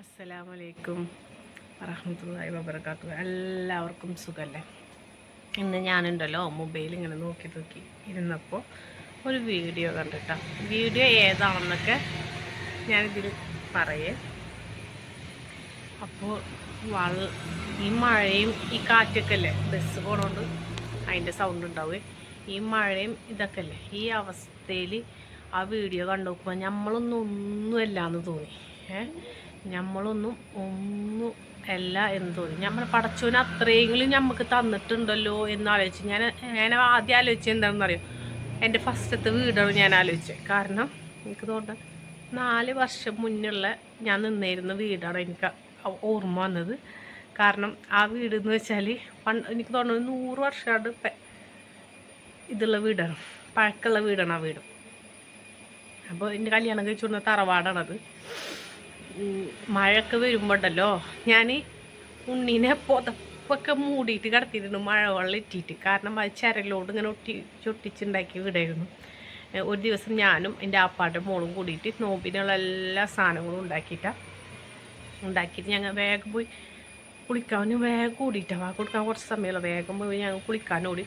അസ്സലാമലൈക്കും വറഹമത്തല്ലാഹി വബർക്കാത്തു എല്ലാവർക്കും സുഖമല്ലേ ഇന്ന് ഞാനുണ്ടല്ലോ മൊബൈൽ ഇങ്ങനെ നോക്കി നോക്കി ഇരുന്നപ്പോൾ ഒരു വീഡിയോ കണ്ടിട്ടാ. വീഡിയോ ഏതാണെന്നൊക്കെ ഞാനിതിൽ പറയേ. അപ്പോൾ വള ഈ മഴയും ഈ കാറ്റൊക്കെ അല്ലേ? ബസ് പോണോണ്ട് അതിന്റെ സൗണ്ട് ഉണ്ടാവുകയും ഈ മഴയും ഇതൊക്കെ അല്ലേ? ഈ അവസ്ഥയിൽ ആ വീഡിയോ കണ്ടു നോക്കുമ്പോൾ നമ്മളൊന്നും ഒന്നുമല്ല എന്ന് തോന്നി. ഏ നമ്മളൊന്നും ഒന്നും അല്ല എന്ന് തോന്നി. നമ്മൾ പടച്ചോന് അത്രയെങ്കിലും നമുക്ക് തന്നിട്ടുണ്ടല്ലോ എന്ന് ആലോചിച്ച്. ഞാൻ ഞാൻ ആദ്യം ആലോചിച്ചത് എന്താണെന്ന് അറിയാം? എന്റെ ഫസ്റ്റത്തെ വീടാണ് ഞാൻ ആലോചിച്ചത്. കാരണം എനിക്ക് തോന്നുന്നത് നാല് വർഷം മുന്നുള്ള ഞാൻ നിന്നിരുന്ന വീടാണ് എനിക്ക് ഓർമ്മ വന്നത്. കാരണം ആ വീട് എന്ന് വെച്ചാൽ പണ്ട് എനിക്ക് തോന്നുന്നത് നൂറ് വർഷമായിട്ട് ഇതുള്ള വീടാണ്. പഴക്കമുള്ള വീടാണ് ആ വീട്. അപ്പോൾ എന്റെ കല്യാണം കഴിച്ചു വന്ന തറവാടാണത്. മഴയൊക്കെ വരുമ്പോണ്ടല്ലോ ഞാൻ ഉണ്ണീനെ പുതപ്പൊക്കെ മൂടിയിട്ട് കിടത്തിയിരുന്നു മഴ വെള്ളം കാരണം അത് ചരലോട് ഇങ്ങനെ ഒട്ടി ചൊട്ടിച്ചുണ്ടാക്കി വിടായിരുന്നു. ഒരു ദിവസം ഞാനും എന്റെ ആപ്പാട്ടും മോളും കൂടിയിട്ട് നോമ്പിനുള്ള എല്ലാ സാധനങ്ങളും ഉണ്ടാക്കിയിട്ടാണ് ഉണ്ടാക്കിയിട്ട് ഞങ്ങൾ വേഗം പോയി കുളിക്കാൻ വേഗം ഓടിയിട്ടാണ് വാ കൊടുക്കാൻ കുറച്ച് സമയമല്ല വേഗം പോയി ഞങ്ങൾ കുളിക്കാൻ ഓടി.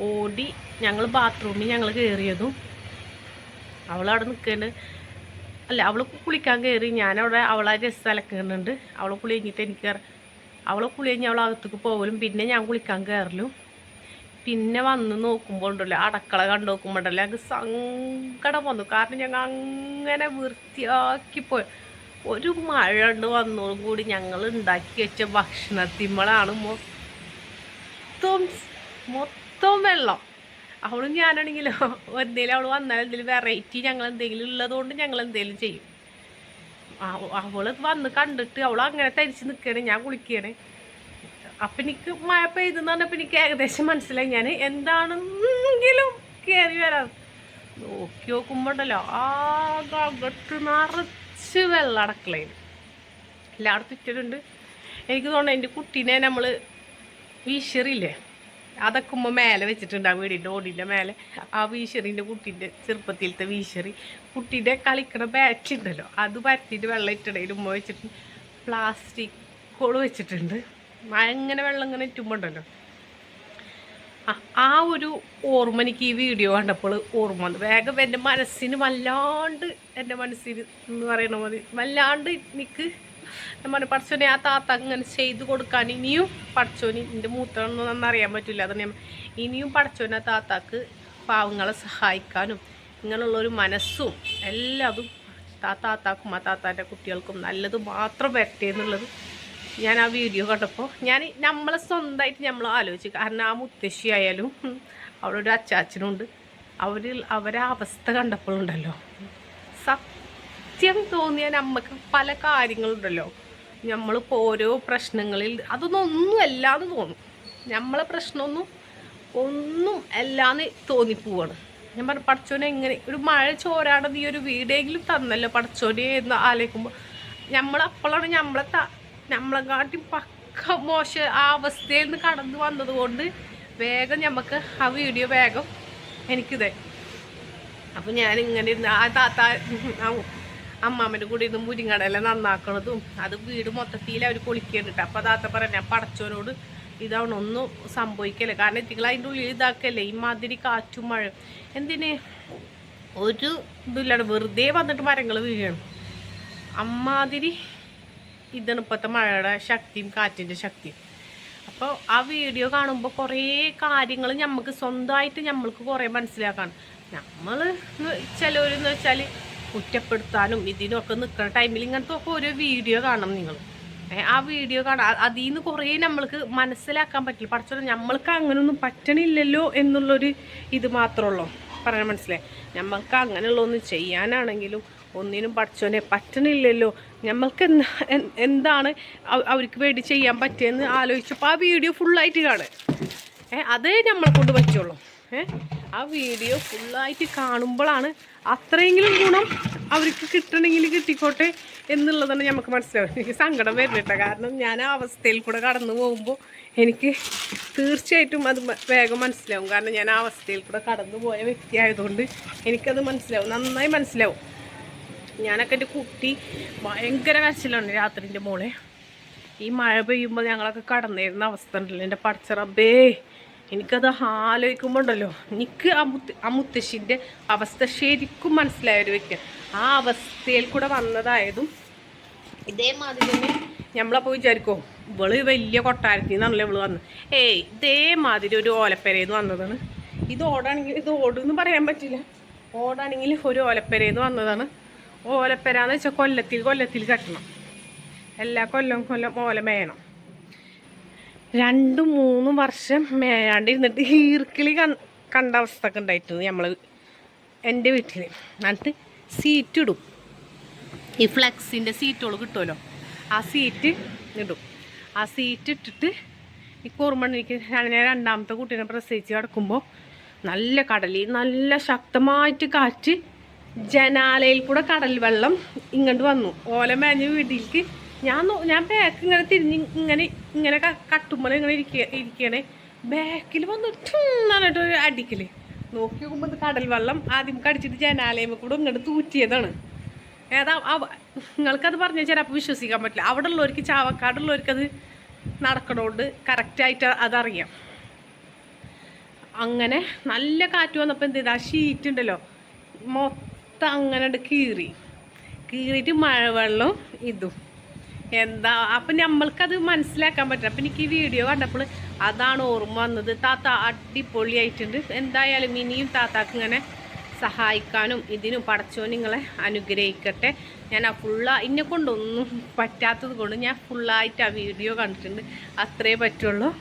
ഓടി ഞങ്ങൾ ബാത്റൂമിൽ ഞങ്ങൾ കയറിയതും അവളവിടെ നിൽക്കുന്നുണ്ട് അല്ല അവൾ കുളിക്കാൻ കയറി ഞാനവിടെ അവളെ രസം അലക്കുന്നുണ്ട് അവളെ കുളി കഴിഞ്ഞിട്ട് എനിക്ക് അവളെ കുളി കഴിഞ്ഞ് അവൾ അകത്തേക്ക് പോകലും പിന്നെ ഞാൻ കുളിക്കാൻ കയറലും പിന്നെ വന്ന് നോക്കുമ്പോൾ ഉണ്ടല്ലോ അടക്കള കണ്ടു നോക്കുമ്പോൾ ഉണ്ടല്ലോ ഞങ്ങൾക്ക് സങ്കടം വന്നു. കാരണം ഞങ്ങൾ അങ്ങനെ വൃത്തിയാക്കി പോയി. ഒരു മഴ ഉണ്ട് വന്നോടും കൂടി ഞങ്ങൾ ഉണ്ടാക്കി വെച്ച ഭക്ഷണത്തിമ്മളാണ് മൊത്തം മൊത്തം വെള്ളം. അവളും ഞാനാണെങ്കിലോ? എന്തെങ്കിലും അവൾ വന്നാൽ എന്തെങ്കിലും വെറൈറ്റി ഞങ്ങൾ എന്തെങ്കിലും ഉള്ളതുകൊണ്ട് ഞങ്ങൾ എന്തെങ്കിലും ചെയ്യും. അവ- അവൾ വന്ന് കണ്ടിട്ട് അവൾ അങ്ങനെ തരിച്ച് നിൽക്കണേ ഞാൻ കുളിക്കണേ. അപ്പം എനിക്ക് മഴ പെയ്തെന്ന് പറഞ്ഞപ്പോൾ എനിക്ക് ഏകദേശം മനസ്സിലായി. ഞാൻ എന്താണെന്നെങ്കിലും കയറി വരാം. നോക്കി നോക്കുമ്പോണ്ടല്ലോ ആകെ അകത്ത് നിറച്ച് വെള്ളം അടക്കളയിൽ എല്ലായിടത്തും ഇട്ടിട്ടുണ്ട് എനിക്ക് തോന്നുന്നു എന്റെ കുട്ടീനെ നമ്മൾ വീശറിയില്ലേ അതൊക്കെ ഉമ്മ മേലെ വെച്ചിട്ടുണ്ട് ആ വീടിന്റെ ഓടിന്റെ മേലെ. ആ വീശറിന്റെ കുട്ടീന്റെ ചെറുപ്പത്തിലത്തെ വീശറി. കുട്ടീന്റെ കളിക്കണ ബാറ്റ് ഉണ്ടല്ലോ അത് പരത്തിയിട്ട് വെള്ളം ഇട്ടിടയിൽ ഉമ്മ വെച്ചിട്ട് പ്ലാസ്റ്റിക് കോൾ വെച്ചിട്ടുണ്ട്. അങ്ങനെ വെള്ളം ഇങ്ങനെ ആ- ആ ഒരു ഓർമ്മ എനിക്ക് ഈ വീഡിയോ കണ്ടപ്പോൾ ഓർമ്മ വന്നു. വേഗം എന്റെ മനസ്സിന് വല്ലാണ്ട് എന്റെ മനസ്സിന് എന്ന് പറയണ മതി വല്ലാണ്ട് എനിക്ക് പറഞ്ഞു പഠിച്ചോനെ ആ താത്ത ഇങ്ങനെ ചെയ്ത് കൊടുക്കാൻ ഇനിയും പഠിച്ചോന് എന്റെ മൂത്രമൊന്നും നന്നറിയാൻ പറ്റില്ല. ഞാൻ ഇനിയും പഠിച്ചോനെ ആ താത്താക്ക് പാവങ്ങളെ സഹായിക്കാനും ഇങ്ങനെയുള്ളൊരു മനസ്സും എല്ലാതും ആ താത്താക്കും ആ താത്താന്റെ കുട്ടികൾക്കും നല്ലത് മാത്രം വരട്ടെ എന്നുള്ളത് ഞാൻ ആ വീഡിയോ കണ്ടപ്പോൾ ഞാൻ നമ്മളെ സ്വന്തമായിട്ട് നമ്മൾ ആലോചിച്ചു കാരണം ആ മുത്തശ്ശി ആയാലും ഒരു അച്ചാച്ചനുണ്ട്. അവർ അവരെ അവസ്ഥ കണ്ടപ്പോഴുണ്ടല്ലോ. സത്യം തോന്നിയ നമുക്ക് പല കാര്യങ്ങളുണ്ടല്ലോ. നമ്മളിപ്പോൾ ഓരോ പ്രശ്നങ്ങളിൽ അതൊന്നും ഒന്നും അല്ലാന്ന് തോന്നും. നമ്മളെ പ്രശ്നമൊന്നും ഒന്നും അല്ലാന്ന് തോന്നിപ്പോവാണ്. ഞാൻ പറഞ്ഞു പഠിച്ചോനെ എങ്ങനെ ഒരു മഴ ചോരാടെ നീ ഒരു വീടെങ്കിലും തന്നല്ലോ പഠിച്ചോനെ എന്ന് ആലോചിക്കുമ്പോൾ നമ്മളപ്പോഴാണ് നമ്മളെ ത നമ്മളെക്കാട്ടി പക്ക മോശ ആ അവസ്ഥയിൽ നിന്ന് കടന്നു വന്നത് കൊണ്ട് വേഗം നമുക്ക് ആ വീഡിയോ വേഗം എനിക്കിതേ അപ്പം ഞാനിങ്ങനെ ഇരുന്ന് ആ താത്ത അമ്മാമ്മന്റെ കൂടെ ഇരുന്ന് മുരിങ്ങടയെല്ലാം നന്നാക്കണതും. അത് വീട് മൊത്തത്തിൽ അവർ പൊളിക്കുന്നുണ്ട് അപ്പോൾ അതാത്ത പറഞ്ഞ പടച്ചോനോട് ഇതാണ് ഒന്നും സംഭവിക്കല്ലേ? കാരണം നിങ്ങൾ അതിന്റെ ഉള്ളിൽ ഇതാക്കല്ലേ? ഈ മാതിരി കാറ്റും മഴ എന്തിന്? ഒരു ഇതില്ലാണ്ട് വെറുതെ വന്നിട്ട് മരങ്ങൾ വീഴണം. അമ്മാതിരി ഇതാണ് ഇപ്പോഴത്തെ മഴയുടെ ശക്തിയും കാറ്റിന്റെ ശക്തിയും. അപ്പോൾ ആ വീഡിയോ കാണുമ്പോൾ കുറേ കാര്യങ്ങൾ നമുക്ക് സ്വന്തമായിട്ട് നമ്മൾക്ക് കുറേ മനസ്സിലാക്കാണ്. നമ്മൾ ചിലവരെന്ന് വെച്ചാൽ കുറ്റപ്പെടുത്താനും ഇതിനൊക്കെ നിൽക്കുന്ന ടൈമിൽ ഇങ്ങനത്തെ ഒക്കെ ഓരോ വീഡിയോ കാണണം നിങ്ങൾ ആ വീഡിയോ കാണാം അതിൽ നിന്ന് കുറേ നമ്മൾക്ക് മനസ്സിലാക്കാൻ പറ്റില്ല. പഠിച്ചോളൂ നമ്മൾക്ക് അങ്ങനെയൊന്നും പറ്റണില്ലല്ലോ എന്നുള്ളൊരു ഇത് മാത്രമുള്ളൂ പറയാൻ മനസ്സിലായി? നമ്മൾക്ക് അങ്ങനെയുള്ളതൊന്നും ചെയ്യാനാണെങ്കിലും ഒന്നിനും പഠിച്ചോനെ പറ്റണില്ലല്ലോ. നമ്മൾക്ക് എന്താ എന്താണ് അവർക്ക് വേണ്ടി ചെയ്യാൻ പറ്റിയെന്ന് ആലോചിച്ചപ്പോൾ ആ വീഡിയോ ഫുള്ളായിട്ട് കാണുക. ഏ അതേ നമ്മളെ കൊണ്ട് പറ്റുള്ളൂ. ആ വീഡിയോ ഫുള്ളായിട്ട് കാണുമ്പോഴാണ് അത്രയെങ്കിലും ഗുണം അവർക്ക് കിട്ടണമെങ്കിൽ കിട്ടിക്കോട്ടെ എന്നുള്ളതാണ് നമുക്ക് മനസ്സിലാവും എനിക്ക് സങ്കടം വരുന്നില്ല കാരണം ഞാൻ ആ അവസ്ഥയിൽ കൂടെ കടന്നു പോകുമ്പോൾ എനിക്ക് തീർച്ചയായിട്ടും അത് വേഗം മനസ്സിലാവും. കാരണം ഞാൻ ആ അവസ്ഥയിൽ കൂടെ കടന്നു പോയ വ്യക്തിയായതുകൊണ്ട് എനിക്കത് മനസ്സിലാവും. നന്നായി മനസ്സിലാവും. ഞാനൊക്കെ എന്റെ കുട്ടി ഭയങ്കര കരച്ചിലാണ് രാത്രിന്റെ മോളെ. ഈ മഴ പെയ്യുമ്പോൾ ഞങ്ങളൊക്കെ കടന്നിരുന്ന അവസ്ഥ ഉണ്ടല്ലോ. എന്റെ പടച്ചറബേ എനിക്കത് ആലോചിക്കുമ്പോൾ ഉണ്ടല്ലോ എനിക്ക് ആ മുത്ത് ആ മുത്തശ്ശിന്റെ അവസ്ഥ ശരിക്കും മനസ്സിലായ ഒരു ആ അവസ്ഥയിൽ കൂടെ വന്നതായതും ഇതേമാതിരി തന്നെ നമ്മളപ്പോൾ വിചാരിക്കോ ഇവൾ വലിയ കൊട്ടാരത്തിൽ നിന്നാണല്ലോ ഇവൾ വന്നത്. ഏയ് ഇതേമാതിരി ഒരു ഓലപ്പെരയിൽ വന്നതാണ്. ഇത് ഓടാണെങ്കിൽ ഇത് ഓടുമെന്ന് പറയാൻ പറ്റില്ല. ഓടാണെങ്കിൽ ഒരു ഓലപ്പെരയിൽ വന്നതാണ്. ഓലപ്പെര എന്ന് വെച്ചാൽ കൊല്ലത്തിൽ കൊല്ലത്തിൽ കെട്ടണം. എല്ലാ കൊല്ലം കൊല്ലം ഓല മേയണം രണ്ടും മൂന്നും വർഷം മേയാണ്ടിരുന്നിട്ട് ഈർക്കിളി കണ്ട അവസ്ഥ ഒക്കെ ഉണ്ടായിട്ടുണ്ട് നമ്മൾ എന്റെ വീട്ടിൽ എന്നിട്ട് സീറ്റ് ഇടും. ഈ ഫ്ലെക്സിന്റെ സീറ്റുകൾ കിട്ടുമല്ലോ ആ സീറ്റ് ഇടും. ആ സീറ്റ് ഇട്ടിട്ട് ഈ കുറുമണിക്ക് ഞാൻ രണ്ടാമത്തെ കുട്ടീനെ പ്രസവിച്ച് കിടക്കുമ്പോൾ നല്ല കടലിൽ നല്ല ശക്തമായിട്ട് കാറ്റ് ജനാലയിൽ കൂടെ കടൽ വെള്ളം ഇങ്ങോട്ട് വന്നു. ഓല മേഞ്ഞ വീട്ടിലേക്ക് ഞാൻ ഞാൻ ബാക്ക് ഇങ്ങനെ തിരിഞ്ഞ് ഇങ്ങനെ ഇങ്ങനെ കട്ടുമ്പോൾ ഇങ്ങനെ ഇരിക്കുക ഇരിക്കണേ ബാക്കിൽ വന്ന് എന്നിട്ട് ഒരു അടിക്കൽ. നോക്കി നോക്കുമ്പോൾ ഇത് കടൽ വെള്ളം ആദ്യം കടിച്ചിട്ട് ജനാലയമ കൂടെ ഇങ്ങോട്ട് തൂറ്റിയതാണ്. ഏതാ നിങ്ങൾക്കത് പറഞ്ഞു ചിലപ്പോൾ വിശ്വസിക്കാൻ പറ്റില്ല. അവിടെ ഉള്ളവർക്ക് ചാവക്കാടുള്ളവർക്ക് അത് നടക്കണോണ്ട് കറക്റ്റായിട്ട് അതറിയാം അങ്ങനെ നല്ല കാറ്റ് വന്നപ്പോൾ എന്ത് ചെയ്താ? ഷീറ്റ് ഉണ്ടല്ലോ. മൊത്തം അങ്ങനെ കീറി. കീറിയിട്ട് മഴവെള്ളം ഇതും. എന്താ? അപ്പം നമ്മൾക്കത് മനസ്സിലാക്കാൻ പറ്റില്ല. അപ്പം എനിക്ക് ഈ വീഡിയോ കണ്ടപ്പോൾ അതാണ് ഓർമ്മ വന്നത്. താത്ത അടിപൊളിയായിട്ടുണ്ട്. എന്തായാലും ഇനിയും താത്താക്ക് ഇങ്ങനെ സഹായിക്കാനും ഇതിനും പടച്ചോ നിങ്ങളെ അനുഗ്രഹിക്കട്ടെ. ഞാൻ ആ ഫുള്ള എന്നെ കൊണ്ടൊന്നും പറ്റാത്തത് കൊണ്ട് ഞാൻ ഫുള്ളായിട്ട് ആ വീഡിയോ കണ്ടിട്ടുണ്ട്. അത്രേ പറ്റുള്ളൂ.